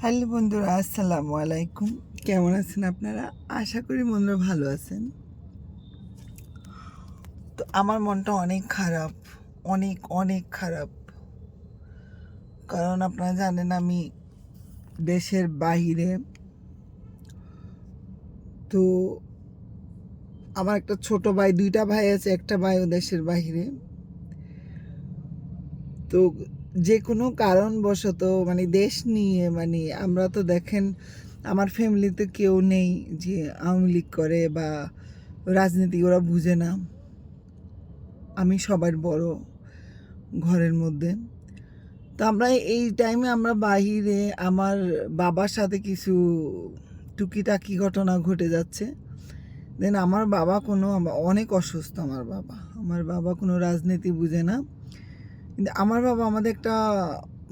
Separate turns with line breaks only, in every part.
Hello বন্ধুরা, আসসালামু আলাইকুম। কেমন আছেন আপনারা? আশা করি বন্ধুরা ভালো আছেন। তো আমার মনটা অনেক খারাপ, অনেক অনেক খারাপ। কারণ আপনারা জানেন আমি দেশের বাইরে। তো আমার একটা ছোট ভাই, দুইটা ভাই আছে, একটা ভাইও দেশের বাইরে। তো যে কোনো কারণবশত মানে দেশ নিয়ে মানে আমরা তো দেখেন আমার ফ্যামিলিতে কেউ নেই যে আওয়ামী লীগ করে বা রাজনীতি ওরা বুঝে না। আমি সবার বড় ঘরের মধ্যে। তো আমরা এই টাইমে আমরা বাহিরে আমার বাবার সাথে কিছু টুকিটাকি ঘটনা ঘটে যাচ্ছে। দেন আমার বাবা কোনো, অনেক অসুস্থ আমার বাবা। আমার বাবা কোনো রাজনীতি বুঝে না। কিন্তু আমার বাবা আমাদের একটা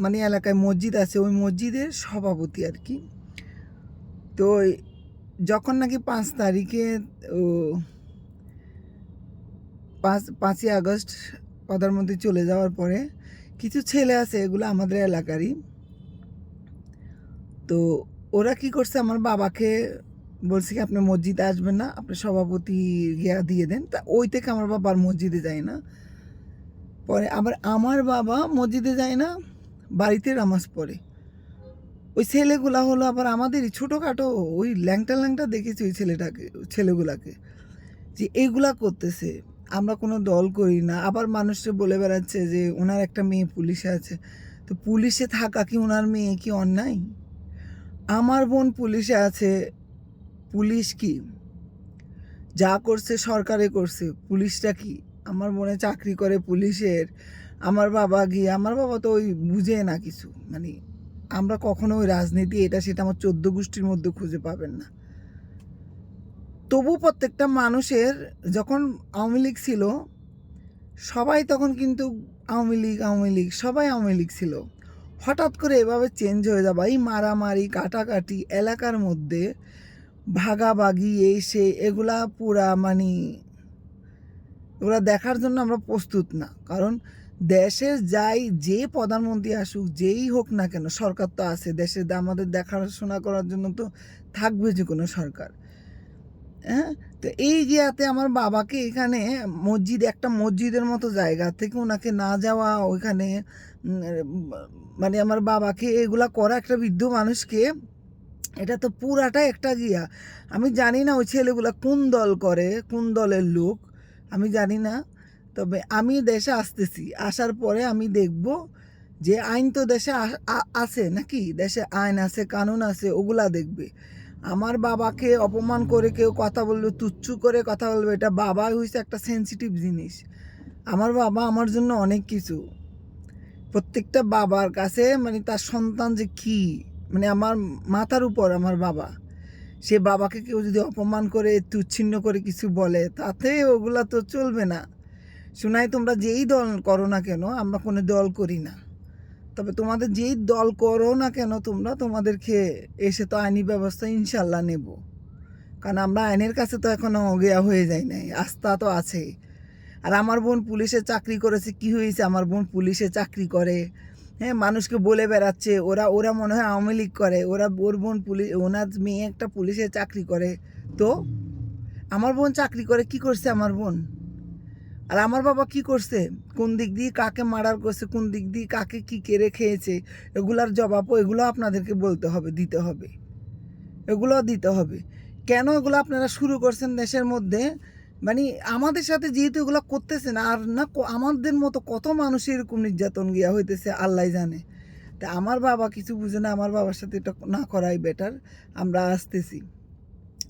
মানে এলাকায় মসজিদ আছে, ওই মসজিদের সভাপতি আর কি। তো যখন নাকি পাঁচ তারিখে পাঁচ, পাঁচই আগস্ট প্রধানমন্ত্রী চলে যাওয়ার পরে কিছু ছেলে আছে, এগুলো আমাদের এলাকারই। তো ওরা কি করছে, আমার বাবাকে বলছে কি, আপনি মসজিদে আসবেন না, আপনি সভাপতি গিয়া দিয়ে দেন। তা ওই থেকে আমার বাবা আর মসজিদে যায় না। পরে আবার আমার বাবা মসজিদে যায় না, বাড়িতে নামাজ পড়ে। ওই ছেলেগুলা হলো আবার আমাদেরই ছোটোখাটো, ওই ল্যাংটা ল্যাংটা দেখেছি ওই ছেলেটাকে, ছেলেগুলাকে, যে এইগুলা করতেছে। আমরা কোনো দল করি না। আবার মানুষকে বলে বেড়াচ্ছে যে ওনার একটা মেয়ে পুলিশে আছে। তো পুলিশে থাকা কি ওনার মেয়ে কি অন্যায়? আমার বোন পুলিশে আছে। পুলিশ কি? যা করছে সরকারে করছে। পুলিশটা কি? আমার মনে চাকরি করে পুলিশের, আমার বাবা গিয়ে, আমার বাবা তো ওই বুঝে না কিছু। মানে আমরা কখনো ওই রাজনীতি, এটা সেটা আমার চোদ্দ গোষ্ঠীর মধ্যে খুঁজে পাবেন না। তবু প্রত্যেকটা মানুষের যখন আওয়ামী লীগ ছিল, সবাই তখন কিন্তু আওয়ামী লীগ আওয়ামী লীগ, সবাই আওয়ামী লীগ ছিল। হঠাৎ করে এভাবে চেঞ্জ হয়ে যাবা এই মারামারি, কাটাকাটি এলাকার মধ্যে ভাগাভাগি এই সে এগুলা পুরা মানে ওরা দেখার জন্য আমরা প্রস্তুত না। কারণ দেশের যাই, যে প্রধানমন্ত্রী আসুক, যেই হোক না কেন, সরকার তো আছে। দেশে আমাদের দেখাশোনা করার জন্য তো থাকবে যে কোনো সরকার। হ্যাঁ? তো এই গিয়াতে আমার বাবাকে এখানে মসজিদ, একটা মসজিদের মতো জায়গা থেকে ওনাকে না যাওয়া, ওইখানে মানে আমার বাবাকে এগুলা করা একটা বৃদ্ধ মানুষকে, এটা তো পুরাটা একটা গিয়া। আমি জানি না ওই ছেলেগুলা কোন দল করে, কোন দলের লোক। আমি জানি না, তবে আমি দেশে আসতেছি, আসার পরে আমি দেখব যে আইন তো দেশে আছে নাকি? দেশে আইন আছে, কানুন আছে, ওগুলা দেখবে। আমার বাবাকে অপমান করে কেউ কথা বলবে, তুচ্ছু করে কথা বলবে, এটা বাবা হয়েছে একটা সেন্সিটিভ জিনিস। আমার বাবা আমার জন্য অনেক কিছু। প্রত্যেকটা বাবার কাছে মানে তার সন্তান যে কী? মানে আমার মাথার উপর আমার বাবা। সে বাবাকে কেউ যদি অপমান করে, তুচ্ছিন্ন করে কিছু বলে, তাতে ওগুলা তো চলবে না। শোনাই তোমরা যেই দল করো না কেন, আমরা কোনো দল করি না। তবে তোমাদের যেই দল করো না কেন, তোমরা তোমাদেরকে এসে তো আইনি ব্যবস্থা ইনশাল্লাহ নেব। কারণ আমরা আইনের কাছে তো এখনও গেয়া হয়ে যায় নাই, আস্থা তো আছেই। আর আমার বোন পুলিশে চাকরি করেছে, কি হয়েছে? আমার বোন পুলিশে চাকরি করে। হ্যাঁ মানুষকে বলে বেড়াচ্ছে। ওরা ওরা মনে হয় আওয়ামী লীগ করে। ওরা ওর বোন পুলিশ, ওনার মেয়ে একটা পুলিশে চাকরি করে। তো আমার বোন চাকরি করে, কি করছে আমার বোন? আর আমার বাবা কি করছে? কোন দিক দিয়ে কাকে মার্ডার করছে, কোন দিক দিয়ে কাকে কি কেড়ে খেয়েছে, এগুলার জবাবও, এগুলো আপনাদেরকে বলতে হবে, দিতে হবে। এগুলো দিতে হবে। কেন এগুলো আপনারা শুরু করছেন দেশের মধ্যে? মানে আমাদের সাথে যেহেতু এগুলো করতেছে না, আর না আমাদের মতো কত মানুষের এরকম নির্যাতন গিয়া হইতেছে আল্লাহ জানে। তা আমার বাবা কিছু বুঝে না, আমার বাবার সাথে এটা না করাই বেটার আমরা আসতেছি।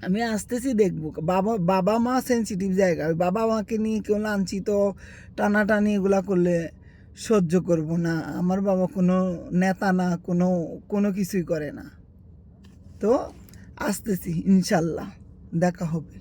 আমি আসতেছি দেখব, বাবা বাবা মা সেন্সিটিভ জায়গা, ওই বাবা মাকে নিয়ে কেউ লাঞ্ছিত, টানাটানি এগুলা করলে সহ্য করব না। আমার বাবা কোনো নেতা না, কোনো কোনো কিছুই করে না। তো আসতেছি, ইনশাল্লাহ, দেখা হবে।